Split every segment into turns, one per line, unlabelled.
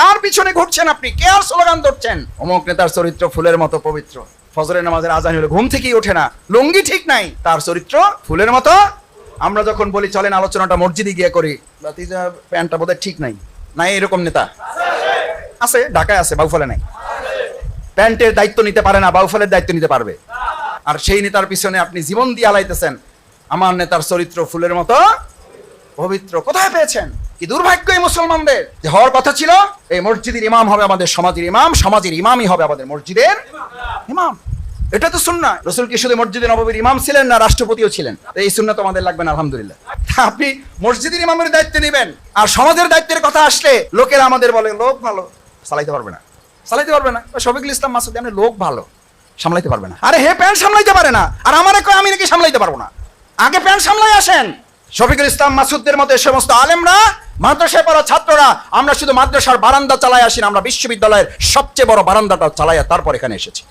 কার পিছনে ঘুরছেন আপনি? কে আর স্লোগান ধরছেন? অমুক নেতার চরিত্র ফুলের মতো পবিত্র। ফজরের নামাজের আজান হলে ঘুম থেকেই ওঠে না। লুঙ্গি ঠিক নাই, তার চরিত্র ফুলের মতো। আমরা যখন বলি, চলেন আলোচনাটা মসজিদে গিয়ে করি প্যান্টটা বোধহয় ঠিক নাই। নাই এরকম নেতা। আছে, ঢাকায় আছে, বাউফলে নাই। প্যান্টের দায়িত্ব নিতে পারে না, বাউফলের দায়িত্ব নিতে পারবে। আর সেই নেতার পিছনে আপনি জীবন দিয়ে আলাইতেছেন। আমার নেতার চরিত্র ফুলের মতো পবিত্র। কোথায় পেয়েছেন? কি দুর্ভাগ্য এই মুসলমানদের? যে হওয়ার কথা ছিল, এই মসজিদের ইমাম হবে আমাদের সমাজের ইমাম, সমাজের ইমামই হবে আমাদের মসজিদের ইমাম। এটা তো শুননা রসুল কি শুধু মসজিদে নববীর ইমাম ছিলেন না রাষ্ট্রপতিও ছিলেন? এই সুন্না তো আমাদের লাগবে না, আলহামদুলিল্লাহ। আপনি মসজিদের ইমামের দায়িত্ব নেবেন, আর সমাজের দায়িত্বের কথা আসলে লোকেরা আমাদের বলে, লোক ভালো। চালাইতে পারবে না। চালাইতে পারবে না। শফিকুল ইসলাম মাসুদ আপনি লোক ভালো, সামলাইতে পারবে না। আরে হে, প্যান্ট সামলাইতে পারে না। আর আমার কয়, আমি নাকি সামলাইতে পারব না? আগে প্যান্ট সামলাই আসেন। শফিকুল ইসলাম মাসুদদের মতো এই সমস্ত আলেমরা মাদ্রাসায় পড়া ছাত্ররা, আমরা শুধু মাদ্রাসার বারান্দা চালাই আসি না, আমরা বিশ্ববিদ্যালয়ের সবচেয়ে বড় বারান্দাটা চালাইয়া তারপর এখানে এসেছি।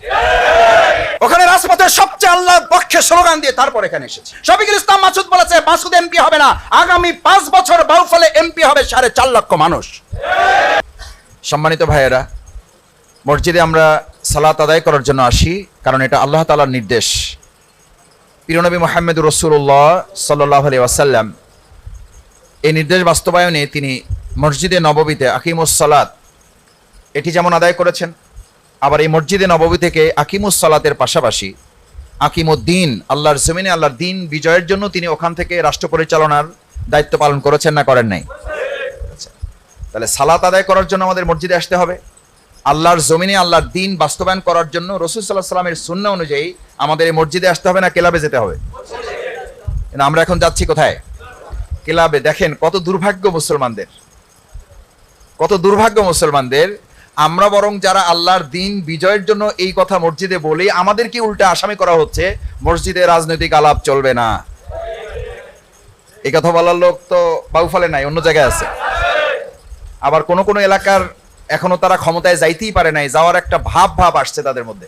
ওখানে রাজপথের সবচেয়ে আল্লাহর পক্ষে স্লোগান দিয়ে তারপর এখানে এসেছে। শফিকুল ইসলাম মাসুদ বলেছে, মাসুদ এমপি হবে না, আগামী পাঁচ বছর বাউফলে এমপি হবে সাড়ে চার লক্ষ মানুষ। সম্মানিত ভাইয়েরা, মসজিদে আমরা সালাত আদায় করার জন্য আসি, কারণ এটা আল্লাহ তালার নির্দেশ। পিরনবী মোহাম্মদ রসুল্লাহ সাল্লাহ আলি ওয়াসাল্লাম এই নির্দেশ বাস্তবায়নে তিনি মসজিদে নববীতে আকিমুস সালাত এটি যেমন আদায় করেছেন, আবার এই মসজিদে নববী থেকে আকিমুস সালাতের পাশাপাশি আকিমুদ্দিন, আল্লাহর জমিনে আল্লাহর দিন বিজয়ের জন্য তিনি ওখান থেকে রাষ্ট্র পরিচালনার দায়িত্ব পালন করেছেন না করেন নাই? আচ্ছা। তাহলে সালাত আদায় করার জন্য আমাদের মসজিদে আসতে হবে। আল্লাহর জমিনে আল্লাহর দিন বাস্তবায়ন করার জন্য রসুল সাল্লাহ সাল্লামের শূন্য অনুযায়ী আমাদের এই মসজিদে আসতে হবে না ক্লাবে যেতে হবে? আমরা এখন যাচ্ছি কোথায়? ক্লাবে দেখেন কত দুর্ভাগ্য মুসলমানদের। কত দুর্ভাগ্য মুসলমানদের। আমরা বরং যারা আল্লাহর দিন বিজয়ের জন্য এই কথা মসজিদে বলি, আমাদেরকে উল্টা আসামি করা হচ্ছে, মসজিদে রাজনৈতিক আলাপ চলবে না। এই কথা বলার লোক তো বাউফালে নাই, অন্য জায়গায় আছে। আবার কোন কোন এলাকার এখনও তারা ক্ষমতায় যাইতেই পারে নাই, যাওয়ার একটা ভাব ভাব আসছে তাদের মধ্যে।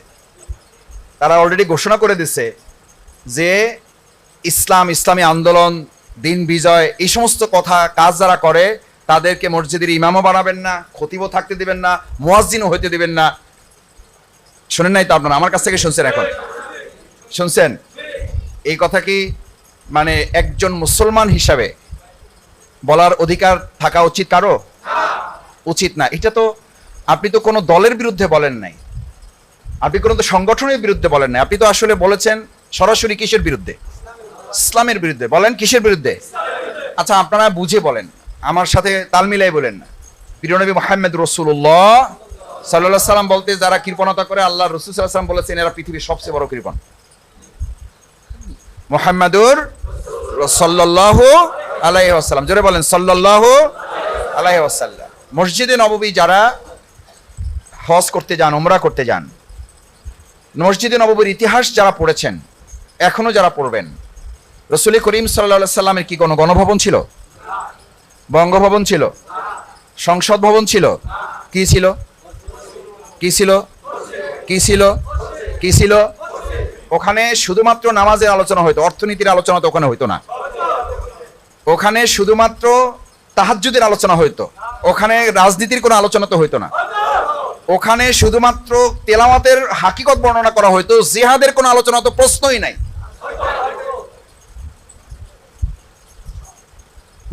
তারা অলরেডি ঘোষণা করে দিচ্ছে যে ইসলাম, ইসলামী আন্দোলন দিন বিজয়, এই সমস্ত কথা কাজ যারা করে, তাদেরকে মসজিদের ইমামও বানাবেন না, খতিবও থাকতে দিবেন না, মুয়াজ্জিনও হইতে দিবেন না। শোনেন নাই তো আপনারা, আমার কাছ থেকে শুনছেন এখন? শুনছেন? এই কথা কি মানে একজন মুসলমান হিসাবে বলার অধিকার থাকা উচিত কারও? উচিত না। এটা তো আপনি তো কোনো দলের বিরুদ্ধে বলেন নাই। আপনি কোনো তো সংগঠনের বিরুদ্ধে বলেন নাই। আপনি তো আসলে বলেছেন সরাসরি কিসের বিরুদ্ধে? ইসলামের বিরুদ্ধে, বলেন কিসের বিরুদ্ধে? আচ্ছা আপনারা বুঝে বলেন। আমার সাথে তাল মিলাই বলেন। প্রিয়নবী মোহাম্মদ রসুল্লাহ সাল্লাহ সাল্লাম বলতে, যারা কৃপণতা করে আল্লাহ রসুল সাল্লাম বলেছেন, এরা পৃথিবীর সবচেয়ে বড় কৃপণ। মোহাম্মদুর সাল্লাহ আসাল্লাম জোরে বলেন সাল্লাহ আসাল্লাম মসজিদে নববী যারা হজ করতে যান ওমরা করতে যান, মসজিদে নববীর ইতিহাস যারা পড়েছেন, এখনও যারা পড়বেন রসুল করিম সাল্লা সাল্লামের কি কোনো গণভবন ছিল? বঙ্গভবন ছিল? সংসদ ভবন ছিল? কি ছিল? কি ছিল? কি ছিল? কি ছিল? ওখানে শুধুমাত্র নামাজের আলোচনা হইতো, অর্থনীতির আলোচনা তো ওখানে হইতো না। ওখানে শুধুমাত্র তাহাজ্জুদের আলোচনা হইতো, ওখানে রাজনীতির কোনো আলোচনা তো হইতো না। ওখানে শুধুমাত্র তেলামাতের হাকিকত বর্ণনা করা হইতো, জিহাদের কোনো আলোচনা তো প্রশ্নই নাই।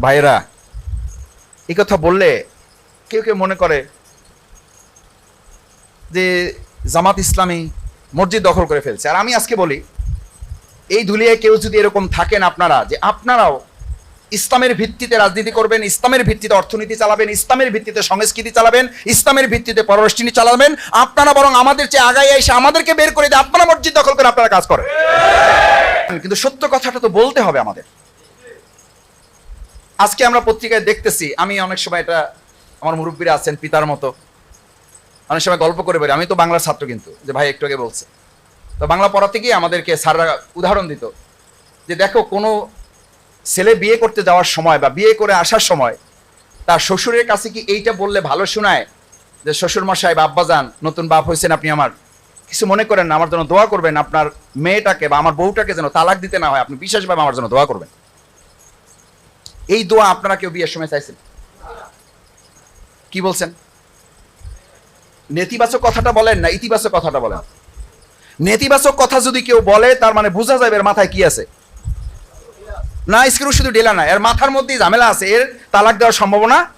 ভাইরা এই কথা বললে কেউ কেউ মনে করে যে জামাত ইসলামী মসজিদ দখল করে ফেলছে। আর আমি আজকে বলি, এই ধুলিয়ে কেউ যদি এরকম থাকেন আপনারা, যে আপনারাও ইসলামের ভিত্তিতে রাজনীতি করবেন, ইসলামের ভিত্তিতে অর্থনীতি চালাবেন, ইসলামের ভিত্তিতে সংস্কৃতি চালাবেন, ইসলামের ভিত্তিতে পররাষ্ট্রনীতি চালাবেন, আপনারা বরং আমাদের চেয়ে আগাই এসে আমাদেরকে বের করে দিয়ে আপনারা মসজিদ দখল করে আপনারা কাজ করেন। কিন্তু সত্য কথাটা তো বলতে হবে আমাদের। আজকে আমরা পত্রিকায় দেখতেছি, আমি অনেক সময় এটা আমার মুরব্বীরা আছেন পিতার মতো, অনেক সময় গল্প করে বেরি আমি তো বাংলার ছাত্র কিন্তু, যে ভাই একটু আগে বলছে। তো বাংলা পড়াতে গিয়ে আমাদেরকে স্যাররা উদাহরণ দিত, যে দেখো কোনো ছেলে বিয়ে করতে যাওয়ার সময় বা বিয়ে করে আসার সময় তার শ্বশুরের কাছে কি এইটা বললে ভালো শোনায়? যে শ্বশুর মশাই বা আব্বাজান নতুন বাপ হয়েছেন আপনি আমার। কিছু মনে করেন না, আমার জন্য দোয়া করবেন, আপনার মেয়েটাকে বা আমার বউটাকে যেন তালাক দিতে না হয়, আপনি বিশেষভাবে আমার জন্য দোয়া করবেন। এই দোয়া আপনারা কেউ বিয়ের সময় চাইছেন? কি বলছেন? নেতিবাচক কথাটা বলেন না, ইতিবাচক কথাটা বলেন। নেতিবাচক কথা যদি কেউ বলে, তার মানে বোঝা যাবে এর মাথায় কি আছে। না, স্ক্রু শুধু ডেলা না, এর মাথার মধ্যেই ঝামেলা আছে, এর তালাক দেওয়ার সম্ভাবনা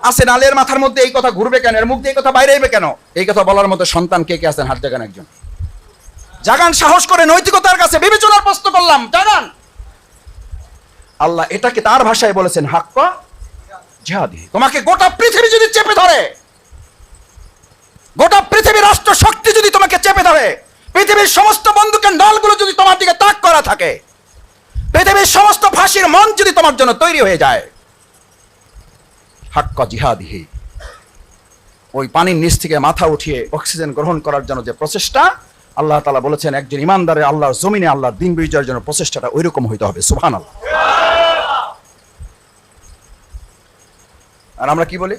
আছে। নালে এর মাথার মধ্যে এই কথা ঘুরবে কেন? এর মুখ দিয়ে এই কথা বাইরে কেন? এই কথা বলার মতো সন্তান কে কে আছেন? হাত জাগান একজন। জাগান, সাহস করে নৈতিকতার কাছে বিবেচনার প্রশ্ন করলাম। জাগান। আল্লাহ এটাকে তার ভাষায় বলেছেন, হাক্কা জিহাদি। তোমাকে গোটা পৃথিবী যদি চেপে ধরে, গোটা পৃথিবীর রাষ্ট্র শক্তি যদি তোমাকে চেপে ধরে, পৃথিবীর সমস্ত বন্দুকের দলগুলো যদি তোমার দিকে তাক করা থাকে, পৃথিবীর সমস্ত ফাঁসির মন যদি তোমার জন্য তৈরি হয়ে যায়, হাক্কা জিহাদিহি ওই পানির নিচ থেকে মাথা উঠিয়ে অক্সিজেন গ্রহণ করার জন্য যে প্রচেষ্টা, আল্লাহ তালা বলেছেন, একজন ইমানদারের আল্লাহর জমিনে আল্লাহর দিন বিজয়ের জন্য প্রচেষ্টাটা ওইরকম হইতে হবে সুহান আল্লাহ আর আমরা কি বলি?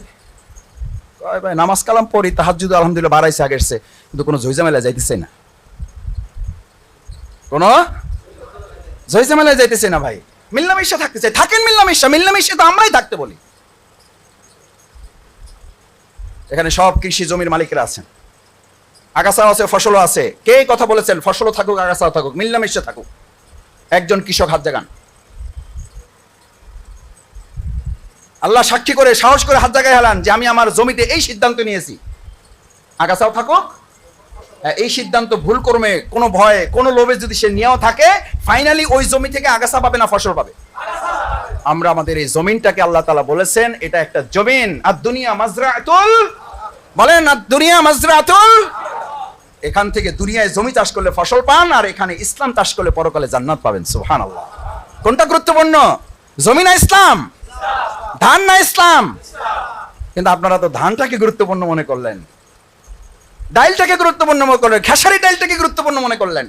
ভাই, নামাজ কালাম পড়ি তাহার যদি আলহামদুলিল্লাহ বাড়াইছে আগেরছে কিন্তু কোনো ঝইঝামেলা যাইতেছে না। কোনো? ঝইঝামেলা যাইতেছে না ভাই। মিল্লামিশা থাকতে চাই থাকেন মিল্লামিশা। মিল্লামিশা তো আমরাই থাকতে বলি। এখানে সব কৃষি জমির মালিকরা আছেন। আগাছাও আছে, ফসলও আছে। কে কথা বলেছেন? ফসলও থাকুক, আগাছাও থাকুক, মিল্লামিশে থাকুক। একজন কৃষক হাত জাগান। আল্লাহ সাক্ষী করে সাহস করে হাত জায়গায় হেলান যে আমি আমার জমিতে এই সিদ্ধান্ত নিয়েছি। আগাছাও থাকুক হ্যাঁ, এই সিদ্ধান্ত ভুল কর্মে কোনো ভয়ে কোনো লোভে যদি সে নিয়েও থাকে ফাইনালি ওই জমি থেকে আগাছা পাবে না ফসল পাবে। আমরা আমাদের এই জমিনটাকে আল্লাহ তালা বলেছেন এটা একটা জমিন। আর দুনিয়া মাজরাতুল। বলেন আর দুনিয়া মাজরাতুল। এখান থেকে দুনিয়ায় জমি চাষ করলে ফসল পান আর এখানে ইসলাম চাষ করলে পরকালে জান্নাত পাবেন। সুহান আল্লাহ কোনটা গুরুত্বপূর্ণ? জমি না ইসলাম? ধান না ইসলাম? কিন্তু আপনারা তো ধানটাকে গুরুত্বপূর্ণ মনে করলেন। ডাইলটাকে গুরুত্বপূর্ণ মনে করলেন, খেসারি ডাইলটাকে গুরুত্বপূর্ণ মনে করলেন।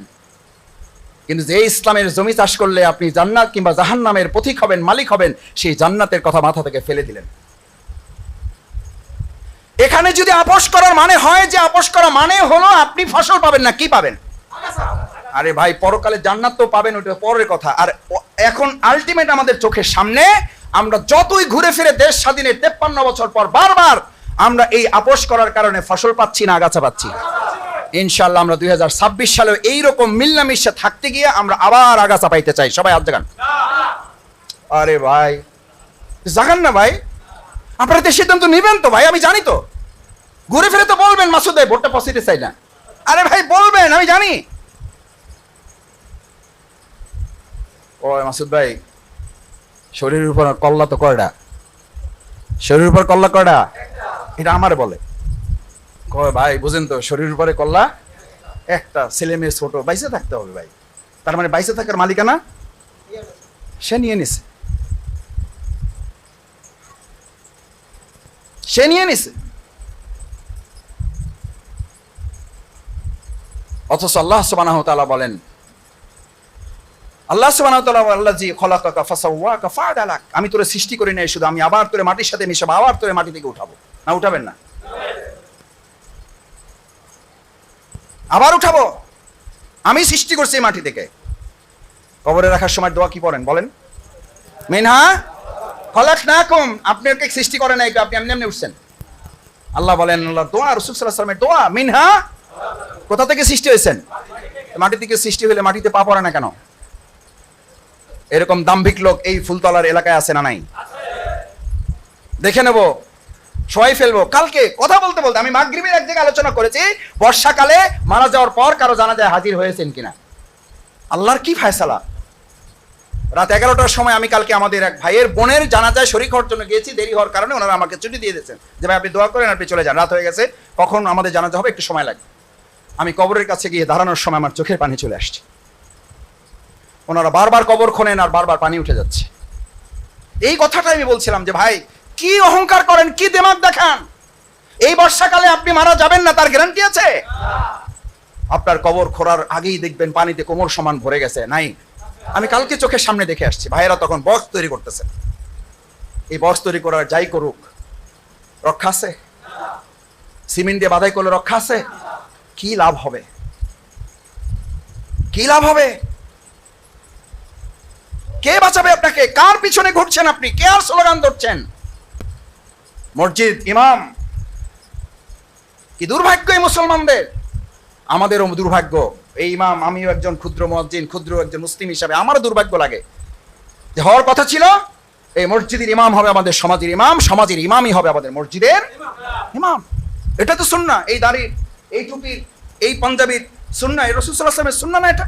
কিন্তু যে ইসলামের জমি চাষ করলে আপনি জান্নাত কিংবা জাহান্নামের পথিক হবেন, মালিক হবেন, সেই জান্নাতের কথা মাথা থেকে ফেলে দিলেন। এখানে যদি আপোষ করার মানে হয় যে আপোষ করা মানে হলো আপনি ফসল পাবেন না, কি পাবেন? আরে ভাই, পরকালে জান্নাত তো পাবেন, ওটা পরের কথা। আর এখন আলটিমেট আমাদের চোখের সামনে আমরা যতই ঘুরে ফিরে দেশ স্বাধীনের তেপ্পান্ন বছর পর বারবার আমরা এই আপোষ করার কারণে ফসল পাচ্ছি না, আগাছা পাচ্ছি ইনশাল্লাহ আমরা দুই হাজার ছাব্বিশ সালে এইরকম মিল্লামিশা থাকতে গিয়ে আমরা আবার আগাছা পাইতে চাই। সবাই হাত জাগান। আরে ভাই। জাগান না ভাই। আপনারা তো সিদ্ধান্ত নেবেন তো ভাই, আমি জানি তো। ঘুরে ফিরে তো বলবেন মাসুদ ভাই ভোটটা পসিতে চাই না। আরে ভাই, বলবেন, আমি জানি। ও মাসুদ ভাই শরীরের উপর কল্লা তো কয়টা শরীরের উপর কল্লা কয়টা এটা আমার বলে। কয়, ভাই, বুঝেন তো, শরীরের উপরে কল্লা একটা ছেলে মেয়ে ছোট, বাইসে থাকতে হবে ভাই। তার মানে বাইসে থাকার মালিকানা সে নিয়ে নিছে। সে নিয়ে নিছে। অথচ আল্লাহ তাআলা বলেন আল্লাহ আল্লাযী ফাসাওয়াকা ফাআদালাক আমি তোরে সৃষ্টি করি নাই, শুধু আমি আবার তোরে মাটির সাথে মিশাবো, আবার তোরে মাটি থেকে উঠাবো। না উঠাবেন না। আবার উঠাবো। আমি সৃষ্টি করছি এই মাটি থেকে। কবরে রাখার সময় দোয়া কি পড়েন, বলেন? মিনহা খলাক না কম আপনি ওকে সৃষ্টি করেন নাই, আপনি এমনি এমনি উঠছেন। আল্লাহ বলেন, আল্লাহ, দোয়া, রসুল দোয়া, মিনহা, কোথা থেকে সৃষ্টি হয়েছেন? মাটি থেকে সৃষ্টি হলে মাটিতে পা পড়ে না কেন? এরকম দাম্ভিক লোক এই ফুলতলার এলাকায় আছে না নাই? দেখে নেব। সবাই ফেলব। কালকে কথা বলতে বলতে আমি মাগরিবের এক জায়গায় আলোচনা করেছি, বর্ষাকালে মারা যাওয়ার পর কারও জানা যায় হাজির হয়েছেন কিনা। আল্লাহর কি ফায়সালা? রাত এগারোটার সময় আমি কালকে আমাদের এক ভাইয়ের বোনের জানাজায় শরিক হওয়ার জন্য গিয়েছি, দেরি হওয়ার কারণে ওনারা আমাকে ছুটি দিয়ে দিয়েছেন। যে ভাই, আপনি দোয়া করেন, আপনি চলে যান। রাত হয়ে গেছে, কখন আমাদের জানাজা হবে, একটু সময় লাগবে। আমি কবরের কাছে গিয়ে দাঁড়ানোর সময় আমার চোখের পানি চলে আসছে। ওনারা বারবার কবর খোনেন আর বারবার পানি উঠে যাচ্ছে। এই কথাটা আমি বলছিলাম যে, ভাই, কি অহংকার করেন, কি দেমাগ দেখান? এই বর্ষাকালে আপনি মারা যাবেন না, তার গ্যারান্টি আছে? আপনার কবর খোঁড়ার আগেই দেখবেন পানিতে কোমর সমান ভরে গেছে, নাই? আমি কালকে চোখের সামনে দেখে আসছি, ভাইয়েরা তখন বক্স তৈরি করতেছে। এই বক্স তৈরি করার যাই করুক, রক্ষা আছে? সিমেন্ট দিয়ে বাধাই করলে রক্ষা আছে? কি লাভ হবে? কি লাভ হবে? কে বাঁচাবে আপনাকে? কার পিছনে ঘুরছেন আপনি? কে আর স্লোগান ধরছেন? মসজিদ, ইমাম। কি দুর্ভাগ্য এই মুসলমানদের? আমাদেরও দুর্ভাগ্য। এই ইমাম, আমিও একজন ক্ষুদ্র মসজিদ ক্ষুদ্র একজন মুসলিম হিসাবে আমারও দুর্ভাগ্য লাগে। যে হওয়ার কথা ছিল, এই মসজিদের ইমাম হবে আমাদের সমাজের ইমাম, সমাজের ইমামই হবে আমাদের মসজিদের ইমাম। এটা তো শুননা এই দাড়ির, এই টুপির, এই পাঞ্জাবির শুননা এই রসুল সাল্লাহ আসলামের শুননা না এটা?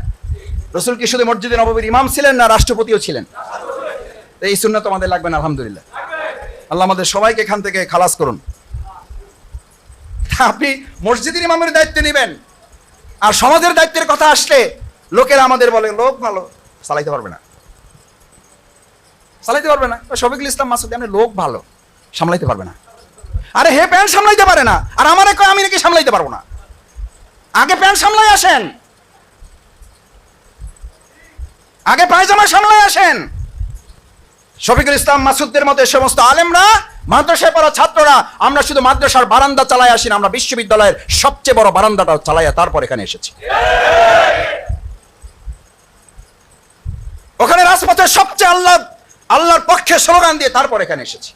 রসুল কি শুধু মসজিদে নববীর ইমাম ছিলেন না রাষ্ট্রপতিও ছিলেন? এই সুন্না তো আমাদের লাগবে না, আলহামদুলিল্লাহ। আল্লাহ আমাদের সবাইকে এখান থেকে খালাস করুন। আপনি মসজিদের ইমামের দায়িত্ব নেবেন। আর সমাজের দায়িত্বের কথা আসলে লোকেরা আমাদের বলে, লোক ভালো, চালাইতে পারবে না। চালাইতে পারবে না। শফিকুল ইসলাম মাসুদ আপনি লোক ভালো, সামলাইতে পারবে না। আরে হে প্যান্ট সামলাইতে পারে না। আর আমার আমি নাকি সামলাইতে পারব না? আগে প্যান্ট সামলাই আসেন। আগে পায়জামা সামলাই আসেন। শফিকুল ইসলাম মাসুদদের মতো সমস্ত আলেমরা, মাদ্রাসায় পড়া ছাত্ররা, আমরা শুধু মাদ্রাসার বারান্দা চালায় আসি না, আমরা বিশ্ববিদ্যালয়ের সবচেয়ে বড় বারান্দাটা চালাইয়া তারপর এখানে এসেছি। ওখানে রাজপথে সবচেয়ে আল্লাহ, আল্লাহর পক্ষে স্লোগান দিয়ে তারপর এখানে এসেছি।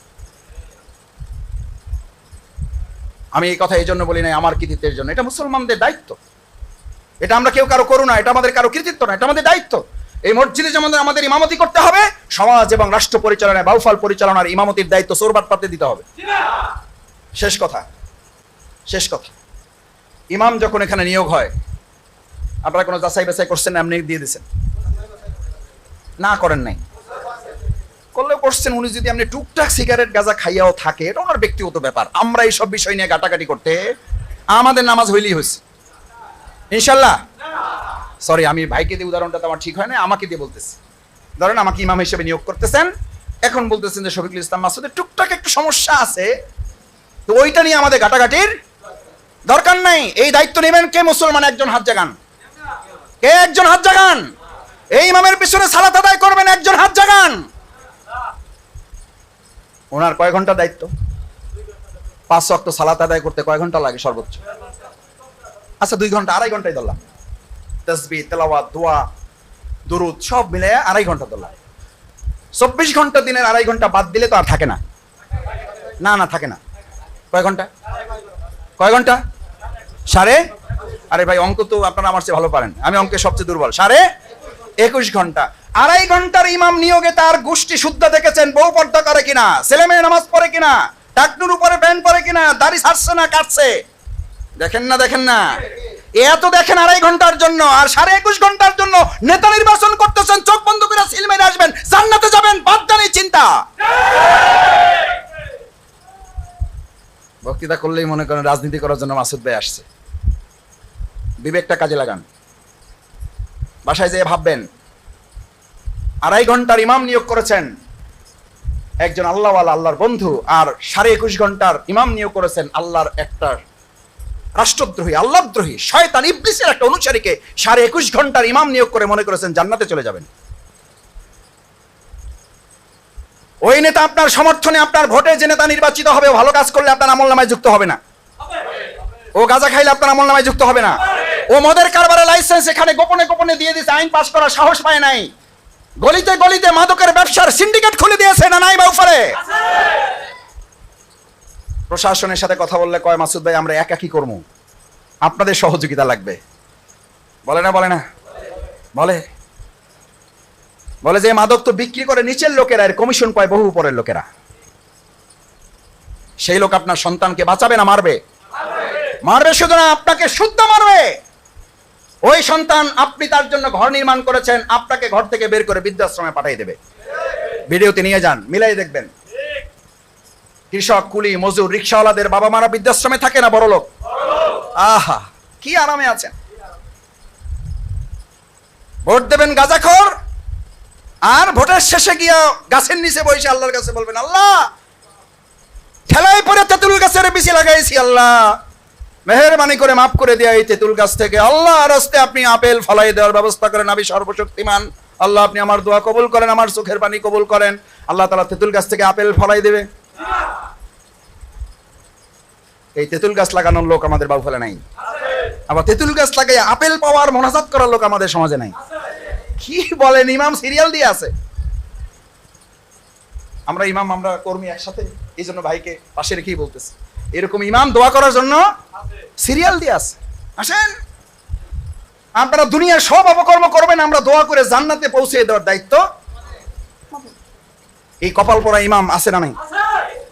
আমি এই কথা এই জন্য বলি নাই, আমার কৃতিত্বের জন্য। এটা মুসলমানদের দায়িত্ব। এটা আমরা কেউ কারও করু না এটা আমাদের কারও কৃতিত্ব না, এটা আমাদের দায়িত্ব। এই মসজিদে যেমন আমাদের ইমামতি করতে হবে সমাজ এবং রাষ্ট্র পরিচালনায় বাউফাল পরিচালনার ইমামতির দায়িত্ব সোরবাট পাতে দিতে হবে। শেষ কথা। শেষ কথা। ইমাম যখন এখানে নিয়োগ হয় আপনারা কোনো যাচাই বাছাই করছেন না, এমনি দিয়ে দিয়েছেন। না করেন নাই। করলেও করছেন উনি যদি আপনি টুকটাক সিগারেট গাঁজা খাইয়াও থাকে এটা ওনার ব্যক্তিগত ব্যাপার। আমরা এই সব বিষয় নিয়ে গাটাগাটি করতে আমাদের নামাজ হইলেই হয়েছে। ইনশাল্লাহ। সরি আমি ভাইকে দিয়ে উদাহরণটা তো আমার ঠিক হয় না আমাকে দিয়ে বলতেছি। ধরেন আমাকে ইমাম হিসেবে নিয়োগ করতেছেন, এখন বলতেছেন যে শফিকুল ইসলাম মাসুদের টুকটাক একটু সমস্যা আছে, তো ওইটা নিয়ে আমাদের গাটাগাটির দরকার নাই। এই দায়িত্ব নেবেন কে মুসলমান একজন হাত জাগান? কে একজন হাত জাগান? এই ইমামের পিছনে সালাত আদায় করবেন একজন হাত জাগান। ওনার কয় ঘণ্টা দায়িত্ব? পাঁচ অক্ট সালাত আদায় করতে কয় ঘণ্টা লাগে সর্বোচ্চ? আচ্ছা দুই ঘণ্টা, আড়াই ঘন্টায় ধরলাম। তসবি, তেলাওয়াত, দোয়া, দুরুদ, সব মিলে আড়াই ঘণ্টা ধরলাম চব্বিশ ঘণ্টা দিনের আড়াই ঘণ্টা বাদ দিলে তো আর থাকে না। না না, থাকে না। কয় ঘণ্টা? কয় ঘণ্টা? সাড়ে? আরে ভাই, অঙ্ক তো আপনারা আমার চেয়ে ভালো পারেন। আমি অঙ্কে সবচেয়ে দুর্বল। সাড়ে? একুশ ঘণ্টা। আড়াই ঘণ্টার ইমাম নিয়োগে তার গোষ্ঠী শুদ্ধ দেখেছেন, বউ পর্দা করে কিনা, ছেলে মেয়ে নামাজ পড়ে কিনা, টাকনুর উপরে প্যান্ট পরে কিনা, দাড়ি ছাড়ছে না, কাটছে। দেখেন না দেখেন না। এত দেখেন আড়াই ঘণ্টার জন্য আর সাড়ে একুশ ঘণ্টার জন্য নেতা নির্বাচন করতেছেন, চোখ বন্ধ করে সিল মেরে আসবেন, জান্নাতে যাবেন বাদ নেই চিন্তা। বক্তৃতা করলেই মনে করেন রাজনীতি করার জন্য মাসুদ ভাই আসছে। বিবেকটা কাজে লাগান। বাসায় যেয়ে ভাববেন, আড়াই ঘণ্টার ইমাম নিয়োগ করেছেন একজন আল্লাহওয়ালা, আল্লাহর বন্ধু, আর সাড়ে একুশ ঘণ্টার ইমাম নিয়োগ করেছেন আল্লাহর একটা রাষ্ট্রদ্রোহী আল্লাহদ্রোহী শয়তান ইবলিসের একটা অনুসারীকে সাড়ে একুশ ঘণ্টার ইমাম নিয়োগ করে মনে করেছেন জান্নাতে চলে যাবেন। ওই নেতা আপনার সমর্থনে আপনার ভোটে যে নেতা নির্বাচিত হবে ভালো কাজ করলে আপনার আমল নামায় যুক্ত হবে না। ও গাঁজা খাইলে আপনার আমল নামায় যুক্ত হবে না। ও মদের কারবারের লাইসেন্স এখানে গোপনে গোপনে দিয়ে দিয়েছে, আইন পাশ করার সাহস পায় নাই। গলিতে গলিতে মাদকের ব্যবসার সিন্ডিকেট খুলে দিয়েছে, না নাই বা উপরে প্রশাসনের সাথে কথা বললে কয়, মাসুদ ভাই, আমরা একা কি করব? আপনাদের সহযোগিতা লাগবে। বলে না বলে না? বলে? বলে যে, মাদক তো বিক্রি করে নিচের লোকেরা, এর কমিশন পায় বহু উপরের লোকেরা। সেই লোক আপনার সন্তানকে বাঁচাবে না মারবে? মারবে শুধু না, আপনাকে শুদ্ধ মারবে। ওই সন্তান আপনি তার জন্য ঘর নির্মাণ করেছেন, আপনাকে ঘর থেকে বের করে বৃদ্ধাশ্রমে পাঠিয়ে দেবে। ভিডিওতে নিয়ে যান, মিলাই দেখবেন। কৃষক, কুলি মজুর রিক্সাওয়ালাদের বাবা মারা বৃদ্ধাশ্রমে থাকে না বড় লোক আহা, কি আরামে আছেন? ভোট দেবেন গাজাখর? আর ভোটের শেষে গিয়া গাছের নিচে বসে আল্লাহর কাছে বলবেন, আল্লাহ! ঠেলায় পরে তেঁতুল গাছের বিচি লাগাইছি, আল্লাহ! মেহরবানি করে মাফ করে দেয়া এই তেঁতুল গাছ থেকে। আল্লাহ রাস্তে আপনি আপেল ফলাই দেওয়ার ব্যবস্থা করেন, আমি সর্বশক্তিমান। আল্লাহ, আপনি আমার দোয়া কবুল করেন, আমার চোখের পানি কবুল করেন। আল্লাহ তালা তেঁতুল গাছ থেকে আপেল ফলাই দেবে। এই তেঁতুল গাছ লাগানোর লোক আমাদের বাউফলে নাই। আবার তেঁতুল গাছ লাগাই আপেল পাওয়ার মনাজাত করার লোক আমাদের সমাজে নাই। কি বলেন, ইমাম সিরিয়াল দিয়ে আছে। আমরা ইমাম, আমরা কর্মী একসাথে, এই জন্য ভাইকে পাশে রেখেই বলতেছি। এরকম ইমাম দোয়া করার জন্য সিরিয়াল দিয়ে আছে। আসেন। আপনারা দুনিয়ার সব অপকর্ম করবেন, আমরা দোয়া করে জান্নাতে পৌঁছে দেওয়ার দায়িত্ব। এই কপাল পরা ইমাম আছে না নাই? die.